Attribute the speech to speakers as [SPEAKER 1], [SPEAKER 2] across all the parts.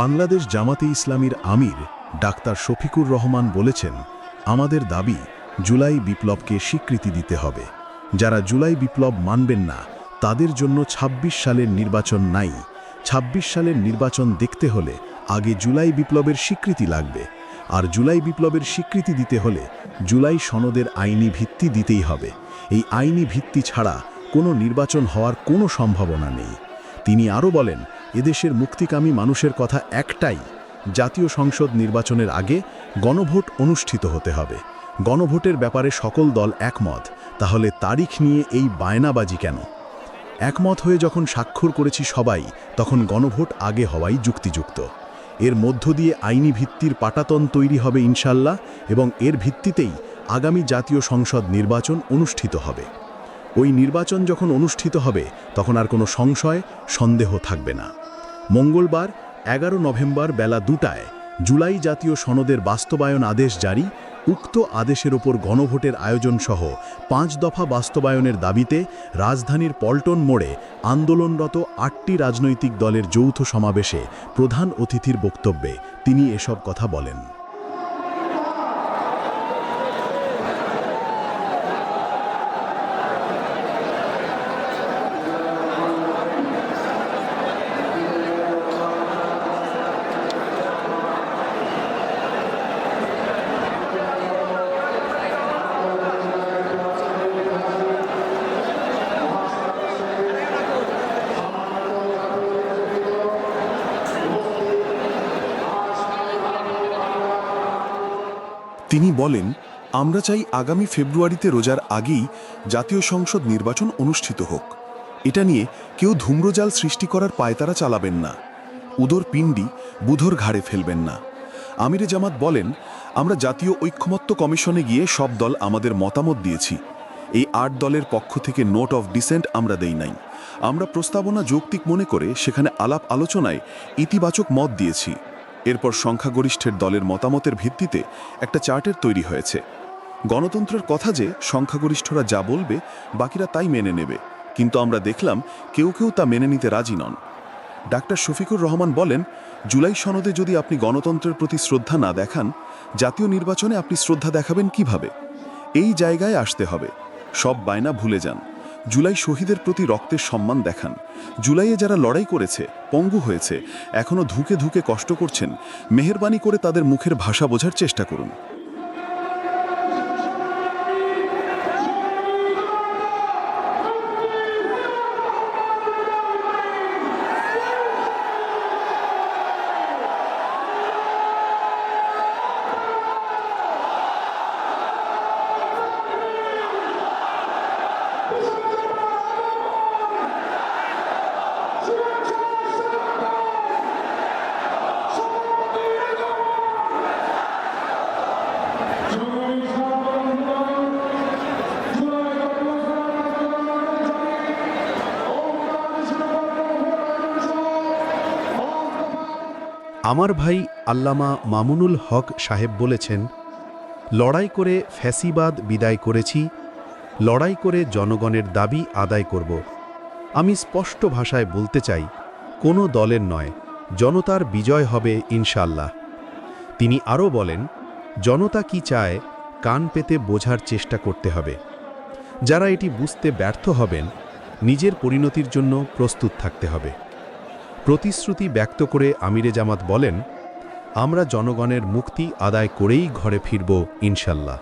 [SPEAKER 1] বাংলাদেশ জামাতে ইসলামীর আমির ডাক্তার শফিকুর রহমান বলেছেন, আমাদের দাবি জুলাই বিপ্লবকে স্বীকৃতি দিতে হবে। যারা জুলাই বিপ্লব মানবেন না, তাদের জন্য ২৬ সালের নির্বাচন নাই। ২৬ সালের নির্বাচন দেখতে হলে আগে জুলাই বিপ্লবের স্বীকৃতি লাগবে। আর জুলাই বিপ্লবের স্বীকৃতি দিতে হলে জুলাই সনদের আইনি ভিত্তি দিতেই হবে। এই আইনি ভিত্তি ছাড়া কোনো নির্বাচন হওয়ার কোনো সম্ভাবনা নেই। তিনি আরও বলেন এদেশের মুক্তিকামী মানুষের কথা একটাই, জাতীয় সংসদ নির্বাচনের আগে গণভোট অনুষ্ঠিত হতে হবে। গণভোটের ব্যাপারে সকল দল একমত, তাহলে তারিখ নিয়ে এই বায়নাবাজি কেন? একমত হয়ে যখন স্বাক্ষর করেছি সবাই, তখন গণভোট আগে হওয়াই যুক্তিযুক্ত। এর মধ্য দিয়ে আইনি ভিত্তির পাটাতন তৈরি হবে ইনশাল্লাহ, এবং এর ভিত্তিতেই আগামী জাতীয় সংসদ নির্বাচন অনুষ্ঠিত হবে। ওই নির্বাচন যখন অনুষ্ঠিত হবে, তখন আর কোনো সংশয়, সন্দেহ থাকবে না। মঙ্গলবার, এগারো নভেম্বর বেলা দুটায় জুলাই জাতীয় সনদের বাস্তবায়ন আদেশ জারি, উক্ত আদেশের ওপর গণভোটের আয়োজন সহ পাঁচ দফা বাস্তবায়নের দাবিতে রাজধানীর পল্টন মোড়ে আন্দোলনরত আটটি রাজনৈতিক দলের যৌথ সমাবেশে প্রধান অতিথির বক্তব্যে তিনি এসব কথা বলেন।
[SPEAKER 2] তিনি বলেন, আমরা চাই আগামী ফেব্রুয়ারিতে রোজার আগেই জাতীয় সংসদ নির্বাচন অনুষ্ঠিত হোক। এটা নিয়ে কেউ ধূম্রজাল সৃষ্টি করার পায়তারা চালাবেন না। উদর পিণ্ডি বুধর ঘাড়ে ফেলবেন না। আমিরে জামাত বলেন, আমরা জাতীয় ঐক্যমত্য কমিশনে গিয়ে সব দল আমাদের মতামত দিয়েছি। এই আট দলের পক্ষ থেকে নোট অফ ডিসেন্ট আমরা দেই নাই। আমরা প্রস্তাবনা যৌক্তিক মনে করে সেখানে আলাপ আলোচনায় ইতিবাচক মত দিয়েছি। এরপর সংখ্যাগরিষ্ঠের দলের মতামতের ভিত্তিতে একটা চার্টের তৈরি হয়েছে। গণতন্ত্রের কথা যে সংখ্যাগরিষ্ঠরা যা বলবে, বাকিরা তাই মেনে নেবে। কিন্তু আমরা দেখলাম কেউ কেউ তা মেনে নিতে রাজি নন। ডাক্তার শফিকুর রহমান বলেন, জুলাই সনদে যদি আপনি গণতন্ত্রের প্রতি শ্রদ্ধা না দেখান, জাতীয় নির্বাচনে আপনি শ্রদ্ধা দেখাবেন কীভাবে? এই জায়গায় আসতে হবে। সব বায়না ভুলে যান। জুলাই শহীদের প্রতি রক্তের সম্মান দেখান। জুলাইয়ে যারা লড়াই করেছে, পঙ্গু হয়েছে এখনও ধুকে ধুকে কষ্ট করছেন, মেহরবানি করে তাদের মুখের ভাষা বোঝার চেষ্টা করুন।
[SPEAKER 3] আমার ভাই আল্লামা মামুনুল হক সাহেব বলেছেন, লড়াই করে ফ্যাসিবাদ বিদায় করেছি, লড়াই করে জনগণের দাবি আদায় করব। আমি স্পষ্ট ভাষায় বলতে চাই, কোনো দলের নয়, জনতার বিজয় হবে ইনশাল্লাহ তিনি আরও বলেন, জনতা কি চায়, কান পেতে বোঝার চেষ্টা করতে হবে। যারা এটি বুঝতে ব্যর্থ হবেন, নিজের পরিণতির জন্য প্রস্তুত থাকতে হবে। প্রতিশ্রুতি ব্যক্ত করে আমিরে জামাত বলেন, আমরা জনগণের মুক্তি আদায় করেই ঘরে ফিরব, ইনশাল্লাহ।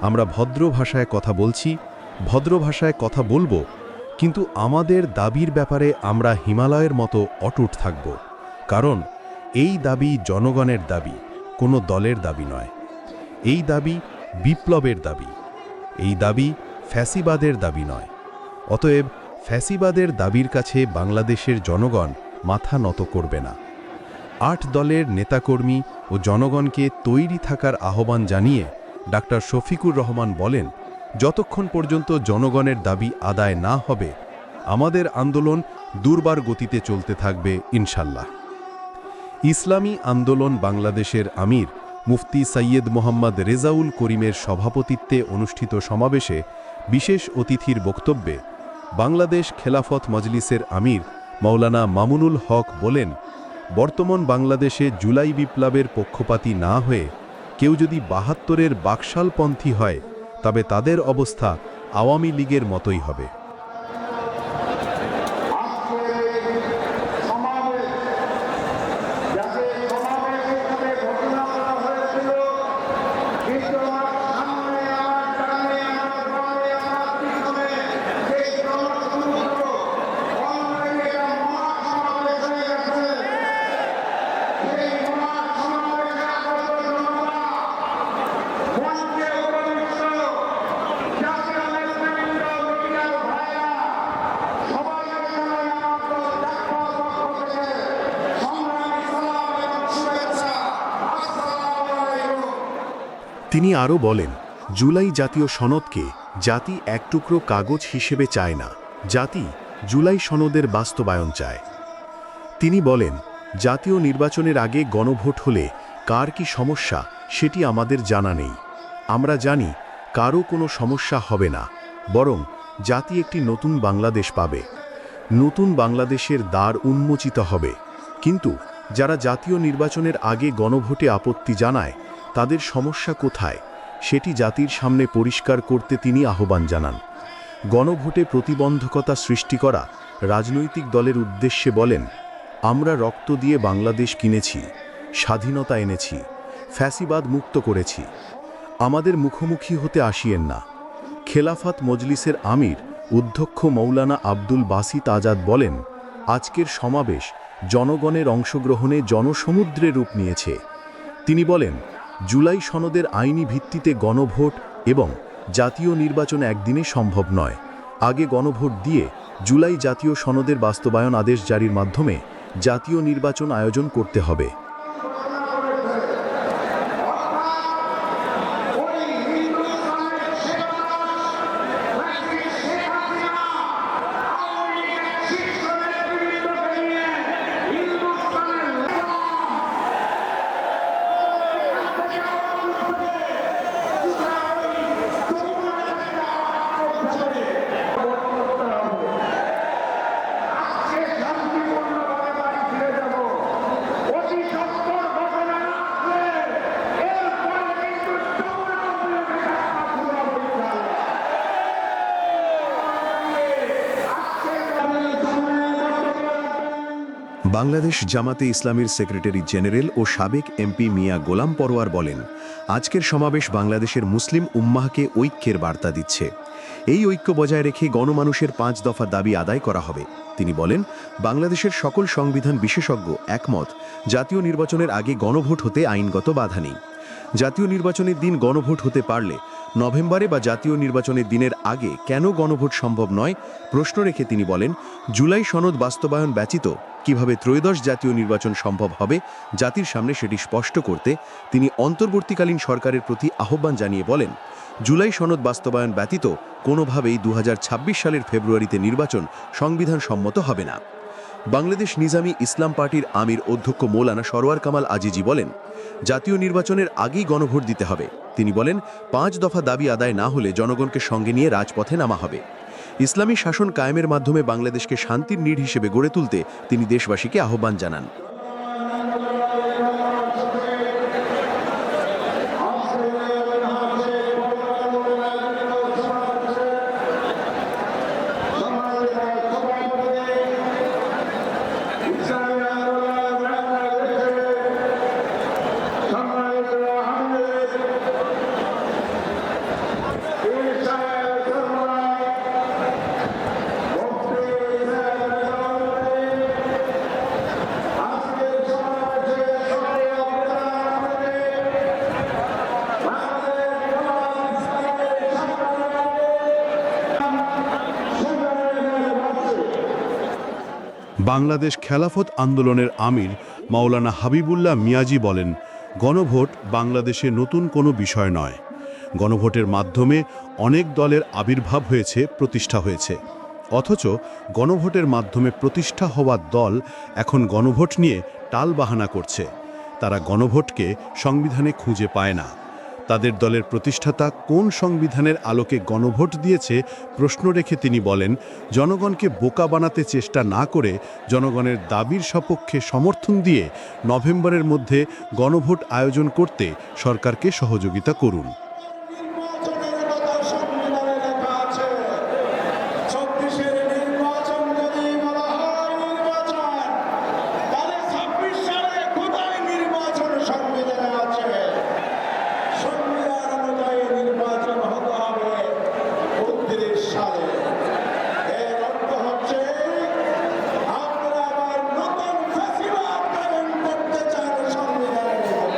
[SPEAKER 3] আমরা ভদ্র ভাষায় কথা বলছি, ভদ্র ভাষায় কথা বলব, কিন্তু আমাদের দাবির ব্যাপারে আমরা হিমালয়ের মতো অটুট থাকব। কারণ, এই দাবি জনগণের দাবি, কোনো দলের দাবি নয়। এই দাবি বিপ্লবের দাবি। এই দাবি ফ্যাসিবাদের দাবি নয়। অতএব ফ্যাসিবাদের দাবির কাছে বাংলাদেশের জনগণ মাথা নত করবে না। আট দলের নেতাকর্মী ও জনগণকে তৈরি থাকার আহ্বান জানিয়ে ডাক্তার শফিকুর রহমান বলেন, যতক্ষণ পর্যন্ত জনগণের দাবি আদায় না হবে, আমাদের আন্দোলন দুর্বার গতিতে চলতে থাকবে ইনশাল্লাহ। ইসলামী আন্দোলন বাংলাদেশের আমির মুফতি সৈয়দ মোহাম্মদ রেজাউল করিমের সভাপতিত্বে অনুষ্ঠিত সমাবেশে বিশেষ অতিথির বক্তব্যে বাংলাদেশ খেলাফত মজলিসের আমির মৌলানা মামুনুল হক বলেন,
[SPEAKER 4] বর্তমান বাংলাদেশে জুলাই বিপ্লবের পক্ষপাতী না হয়ে কেউ যদি বাহাত্তরের বাকশালপন্থী হয়, তবে তাদের অবস্থা আওয়ামী লীগের মতোই হবে।
[SPEAKER 1] তিনি আরও বলেন, জুলাই জাতীয় সনদকে জাতি এক টুকরো কাগজ হিসেবে চায় না, জাতি জুলাই সনদের বাস্তবায়ন চায়। তিনি বলেন, জাতীয় নির্বাচনের আগে গণভোট হলে কার কি সমস্যা সেটি আমাদের জানা নেই। আমরা জানি, কারও কোনো সমস্যা হবে না, বরং জাতি একটি নতুন বাংলাদেশ পাবে। নতুন বাংলাদেশের দ্বার উন্মোচিত হবে। কিন্তু যারা জাতীয় নির্বাচনের আগে গণভোটে আপত্তি জানায় তাদের সমস্যা কোথায়, সেটি জাতির সামনে পরিষ্কার করতে তিনি আহ্বান জানান। গণভোটে প্রতিবন্ধকতা সৃষ্টি করা রাজনৈতিক দলের উদ্দেশ্যে বলেন, আমরা রক্ত দিয়ে বাংলাদেশ কিনেছি, স্বাধীনতা এনেছি, ফ্যাসিবাদ মুক্ত করেছি। আমাদের মুখোমুখি হতে আসিয়েন না। খেলাফাত মজলিসের আমির অধ্যক্ষ মৌলানা আব্দুল বাসিত আজাদ বলেন, আজকের সমাবেশ জনগণের অংশগ্রহণে জনসমুদ্রে রূপ নিয়েছে। তিনি বলেন জুলাই সনদের আইনি ভিত্তিতে গণভোট এবং জাতীয় নির্বাচন একদিনে সম্ভব নয়। আগে গণভোট দিয়ে জুলাই জাতীয় সনদের বাস্তবায়ন আদেশ জারির মাধ্যমে জাতীয় নির্বাচন আয়োজন করতে হবে।
[SPEAKER 5] বাংলাদেশ জামাতে ইসলামীর সেক্রেটারি জেনারেল ও সাবেক এমপি মিয়া গোলাম পরোয়ার বলেন, আজকের সমাবেশ বাংলাদেশের মুসলিম উম্মাহকে ঐক্যের বার্তা দিচ্ছে। এই ঐক্য বজায় রেখে গণমানুষের পাঁচ দফা দাবি আদায় করা হবে। তিনি বলেন, বাংলাদেশের সকল সংবিধান বিশেষজ্ঞ একমত, জাতীয় নির্বাচনের আগে গণভোট হতে আইনগত বাধা নেই। জাতীয় নির্বাচনের দিন গণভোট হতে পারলে নভেম্বরে বা জাতীয় নির্বাচনের দিনের আগে কেন গণভোট সম্ভব নয়? প্রশ্ন রেখে তিনি বলেন, জুলাই সনদ বাস্তবায়ন ব্যতীত কীভাবে ত্রয়োদশ জাতীয় নির্বাচন সম্ভব হবে জাতির সামনে সেটি স্পষ্ট করতে তিনি অন্তর্বর্তীকালীন সরকারের প্রতি আহ্বান জানিয়ে বলেন, জুলাই সনদ বাস্তবায়ন ব্যতীত কোনোভাবেই দু হাজার ছাব্বিশ সালের ফেব্রুয়ারিতে নির্বাচন সংবিধান সম্মত হবে না। বাংলাদেশ নিজামী ইসলাম পার্টির আমির অধ্যক্ষ মৌলানা সরোয়ার কামাল আজিজি বলেন, জাতীয় নির্বাচনের আগেই গণভোট দিতে হবে। তিনি বলেন, পাঁচ দফা দাবি আদায় না হলে জনগণকে সঙ্গে নিয়ে রাজপথে নামা হবে। ইসলামী শাসন কায়েমের মাধ্যমে বাংলাদেশকে শান্তির নীড় হিসেবে গড়ে তুলতে তিনি দেশবাসীকে আহ্বান জানান।
[SPEAKER 4] বাংলাদেশ খেলাফত আন্দোলনের আমির মাওলানা হাবিবুল্লাহ মিয়াজি বলেন, গণভোট বাংলাদেশে নতুন কোনো বিষয় নয়। গণভোটের মাধ্যমে অনেক দলের আবির্ভাব হয়েছে, প্রতিষ্ঠা হয়েছে। অথচ গণভোটের মাধ্যমে প্রতিষ্ঠা হওয়া দল এখন গণভোট নিয়ে টালবাহানা করছে। তারা গণভোটকে সংবিধানে খুঁজে পায় না।
[SPEAKER 3] তাদের দলের প্রতিষ্ঠাতা কোন সংবিধানের আলোকে গণভোট দিয়েছে প্রশ্ন রেখে তিনি বলেন, জনগণকে বোকা বানাতে চেষ্টা না করে জনগণের দাবির সপক্ষে সমর্থন দিয়ে নভেম্বরের মধ্যে গণভোট আয়োজন করতে সরকারকে সহযোগিতা করুন
[SPEAKER 4] নির্বাচনের কথা সংবিধানে লেখা আছে চব্বিশের নির্বাচন যদি বলা হয় নির্বাচন তাহলে ছাব্বিশ সালে কোথায় নির্বাচন সংবিধানে আছে সংবিধান অনুযায়ী নির্বাচন হতে হবে উনত্রিশ সালে এর অর্থ হচ্ছে আপনারা আবার নতুন ফেসিবাদ কায়েম করতে চান সংবিধানের উপর।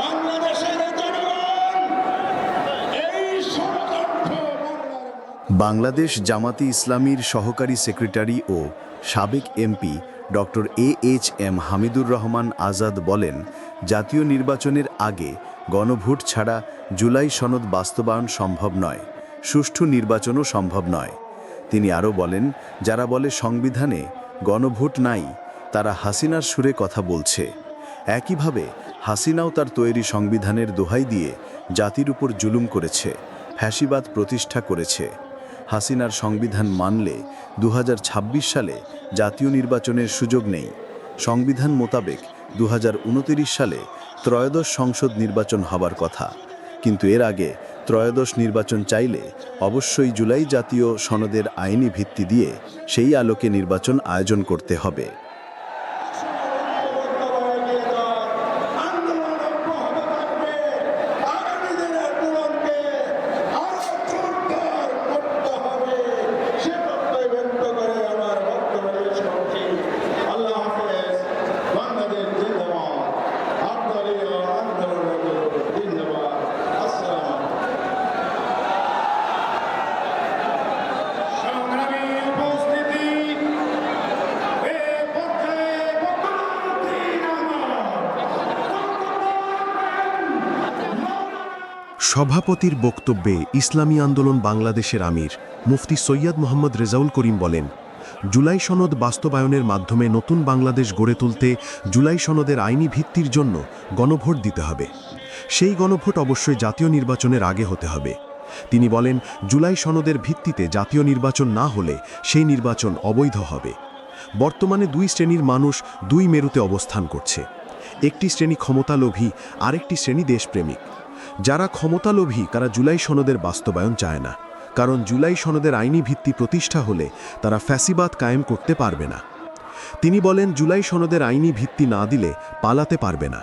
[SPEAKER 4] বাংলাদেশের জনগণ এই ষড়যন্ত্র বাংলার
[SPEAKER 6] বাংলাদেশ জামাতি ইসলামীর সহকারী সেক্রেটারি ও সাবেক MP doctor A H M Hamidur Rahman Azad বলেন, জাতীয় নির্বাচনের আগে গণভোট ছাড়া জুলাই সনদ বাস্তবায়ন সম্ভব নয়, সুষ্ঠু নির্বাচনও সম্ভব নয়। তিনি আরও বলেন, যারা বলে সংবিধানে গণভোট নাই, তারা হাসিনার সুরে কথা বলছে। একইভাবে হাসিনাও তার তৈরি সংবিধানের দোহাই দিয়ে জাতির উপর জুলুম করেছে, ফ্যাসিবাদ প্রতিষ্ঠা করেছে। হাসিনার সংবিধান মানলে দু হাজার ছাব্বিশ সালে জাতীয় নির্বাচনের সুযোগ নেই। সংবিধান মোতাবেক দু সালে ত্রয়োদশ সংসদ নির্বাচন হবার কথা। কিন্তু এর আগে ত্রয়োদশ নির্বাচন চাইলে অবশ্যই জুলাই জাতীয় সনদের আইনি ভিত্তি দিয়ে সেই আলোকে নির্বাচন আয়োজন করতে হবে
[SPEAKER 4] আন্দোলন অব্যাহত থাকবে আগামী দিনের আন্দোলনকে আরও জোরদার করতে হবে সে বক্তব্য ব্যক্ত করে আমার বক্তব্য শেষ করছি আল্লাহ হাফেজ বাংলাদেশ জিন্দাবাদ আব্দালীয় আন্দোলনের জিন্দাবাদ আসসালাম সংগ্রামী উপস্থিতি এ পর্যায়ে বর্তমান দিন
[SPEAKER 1] সভাপতির বক্তব্যে ইসলামী আন্দোলন বাংলাদেশের আমির মুফতি সৈয়দ মোহাম্মদ রেজাউল করিম বলেন, জুলাই সনদ বাস্তবায়নের মাধ্যমে নতুন বাংলাদেশ গড়ে তুলতে জুলাই সনদের আইনি ভিত্তির জন্য গণভোট দিতে হবে। সেই গণভোট অবশ্যই জাতীয় নির্বাচনের আগে হতে হবে। তিনি বলেন, জুলাই সনদের ভিত্তিতে জাতীয় নির্বাচন না হলে সেই নির্বাচন অবৈধ হবে। বর্তমানে দুই শ্রেণির মানুষ দুই মেরুতে অবস্থান করছে। একটি শ্রেণি ক্ষমতালোভী, আরেকটি শ্রেণি দেশপ্রেমিক। যারা ক্ষমতালোভী, তারা জুলাই সনদের বাস্তবায়ন চায় না। কারণ জুলাই সনদের আইনি ভিত্তি প্রতিষ্ঠা হলে তারা ফ্যাসিবাদ কায়েম করতে পারবে না। তিনি বলেন, জুলাই সনদের আইনি ভিত্তি না দিলে পালাতে পারবে না।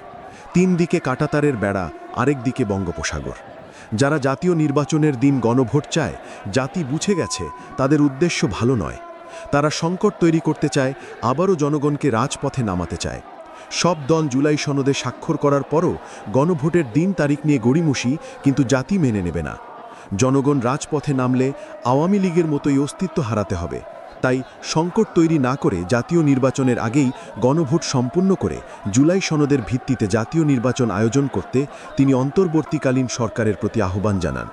[SPEAKER 1] তিন দিকে কাটাতারের বেড়া, আরেক দিকে বঙ্গোপসাগর। যারা জাতীয় নির্বাচনের দিন গণভোট চায়, জাতি বুঝে গেছে তাদের উদ্দেশ্য ভালো নয়। তারা সংকট তৈরি করতে চায়, আবারও জনগণকে রাজপথে নামাতে চায়। সব দল জুলাই সনদে স্বাক্ষর করার পরও গণভোটের দিন তারিখ নিয়ে গড়িমসি, কিন্তু জাতি মেনে নেবে না। জনগণ রাজপথে নামলে আওয়ামী লীগের মতোই অস্তিত্ব হারাতে হবে। তাই সংকট তৈরি না করে জাতীয় নির্বাচনের আগেই গণভোট সম্পূর্ণ করে জুলাই সনদের ভিত্তিতে জাতীয় নির্বাচন আয়োজন করতে তিনি অন্তর্বর্তীকালীন সরকারের প্রতি আহ্বান জানান।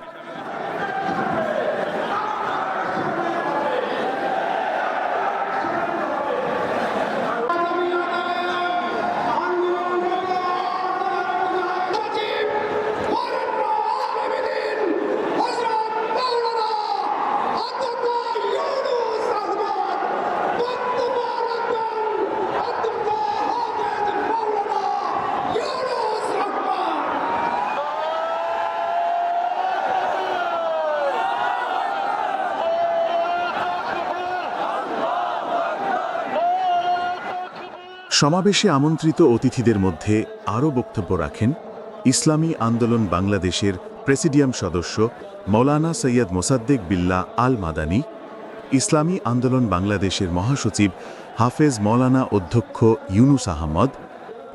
[SPEAKER 1] সমাবেশে আমন্ত্রিত অতিথিদের মধ্যে আরও বক্তব্য রাখেন ইসলামী আন্দোলন বাংলাদেশের প্রেসিডিয়াম সদস্য মৌলানা সৈয়দ মোসাদ্দেক বিল্লা আল মাদানী ইসলামী আন্দোলন বাংলাদেশের মহাসচিব হাফেজ মৌলানা অধ্যক্ষ ইউনুস আহমদ,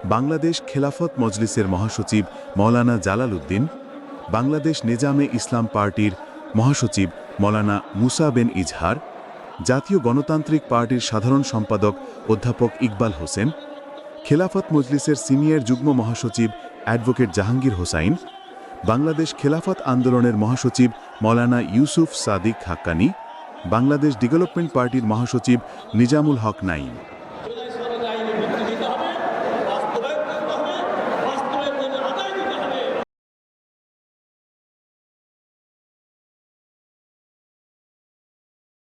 [SPEAKER 1] বাংলাদেশ খেলাফত মজলিসের মহাসচিব মৌলানা জালাল উদ্দিন বাংলাদেশ নিজামে ইসলাম পার্টির মহাসচিব মৌলানা মুসা বেন ইজহার জাতীয় গণতান্ত্রিক পার্টির সাধারণ সম্পাদক অধ্যাপক ইকবাল হোসেন, খেলাফত মজলিসের সিনিয়র যুগ্ম মহাসচিব অ্যাডভোকেট জাহাঙ্গীর হোসাইন, বাংলাদেশ খেলাফত আন্দোলনের মহাসচিব মৌলানা ইউসুফ সাদিক হাক্কানি, বাংলাদেশ ডেভেলপমেন্ট পার্টির মহাসচিব নিজামুল হক নাইম